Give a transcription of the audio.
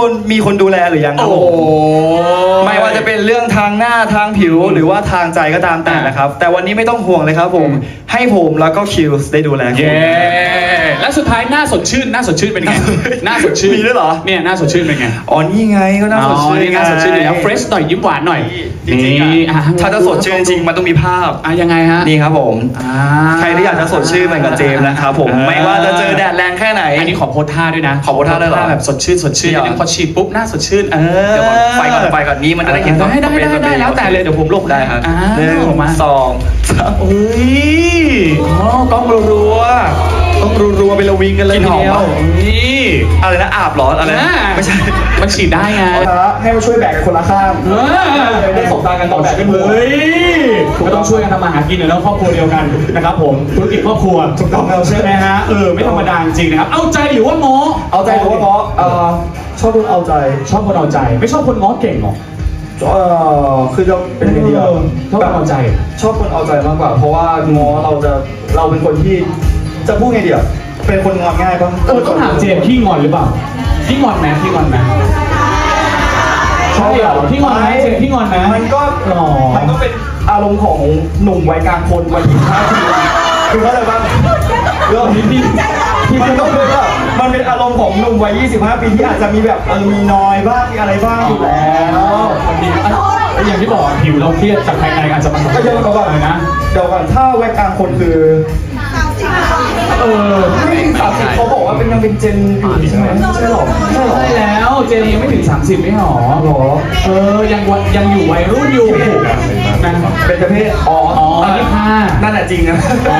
คนมีคนดูแลหรือยังครับโอ้ผมไม่ว่าจะเป็นเรื่องทางหน้าทางผิวหรือว่าทางใจก็ตามแต่นะครับ แต่วันนี้ไม่ต้องห่วงเลยครับผม ให้ผมแล้วก็คิวได้ดูแลคุณเย้ และสุดท้ายหน้าสดชื่นหน้าสดชื่นเป็นไง หน้าสดชื่นมีด้วยเหรอ เนี่ยหน้าสดชื่นเป็นไงอ๋อนี่ไงก็น่าสดชื่นอ๋อนี่หน้าสดชื่นอยู่แล้วเฟรชหน่อยยิ้มหวานหน่อยจริงๆนี่อะอะถ้าจะสดชื่นจริงๆมันต้องมีภาพอะยังไงฮะนี่ครับผมอ่าใครที่อยากจะสดชื่นเหมือนกับเจมส์นะครับผมไม่ว่าจะเจอแดดแรงแค่ไหนอันนี้ขอโพสท่าด้วยนะขอโพสท่าด้วยเหรอแบบสดชื่นสดชื่นจริงเหรอนิดนึงพอฉีดปุ๊บหน้าสดชื่นเออเดี๋ยวก่อนไฟก่อนไฟก่อนนี้มันจะได้เห็นได้ได้ได้ได้แล้วแต่เลยเดี๋ยวผมหลบได้ครับอ้าวหนึ่งมาสองสามเอ้ยอ๋อกล้อง รัวๆต้องรัวๆไปละวิงกันเลยกลิ่นหอมทีเดียวปะนี่อะไรนะอาบเหรออะไรนะอ่าไม่ใช่ มันฉีดได้ไงให้มาช่วยแบกคนละข้างเออได้สบตากันตอนแบกขึ้นหัวเฮ้ยก็ต้องช่วยกันทำมาหากินหน่อยแล้วครอบครัวเดียวกันนะครับผมธุรกิจครอบครัวถูกต้องแล้วใช่ใช่ไหไหมมฮะเออไม่ธรรมดาจริงๆนะครับเอาใจหรือว่าง้อเอาใจหรือว่าง้อเอ่อชอบคนเอาใจ ชอบคนเอาใจ ไม่ชอบคนง้อเก่งหรอเอ่อคือจะเป็นยังไงดีอะชอบคนเอาใจ ชอบคนเอาใจมากกว่า เพราะว่าง้อเราจะเราเป็นคนที่ จะพูดไงดีอะเป็นคนงอนง่ายปะเออต้องถามเจมส์ขี้งอนหรือเปล่าขี้งอนไหมขี้งอนไหมใช่เหรอขี้งอนไหมเจมส์ขี้งอนไหมมันก็อ๋อมันก็เป็นอารมณ์ของหนุ่มวัยกลางคนวัยยี่สิบห้าปีคือเข้าใจปะเรื่องนี้ที่มันก็คือว่ามันเป็นอารมณ์ของหนุ่มวัย 25 ปีที่อาจจะมีแบบเออมีน้อยบ้างมีอะไรบ้างอยู่แล้วมันมีอะแล้วอย่างที่บอกอะผิวเราเครียดจากภายในอาจจะมาก็เดี๋ยวก่อนเลยนะเดี๋ยวก่อนถ้าวัยกลางคนคือ เออไม่ถึงสามสิบเขาบอกว่าเป็นยังเป็นเจนอยู่ใช่ไหมไม่ใช่หรอไม่ใช่หรอ ใช่แล้วเจมส์ยังไม่ถึง 30 ไม่หรอหรอ เออ ยังวัยยังอยู่วัยรุ่นอยู่นะเป็นประเภทอ๋ออ๋อเยี่สิบห้า นั่นแหละจริงนะ อ๋อ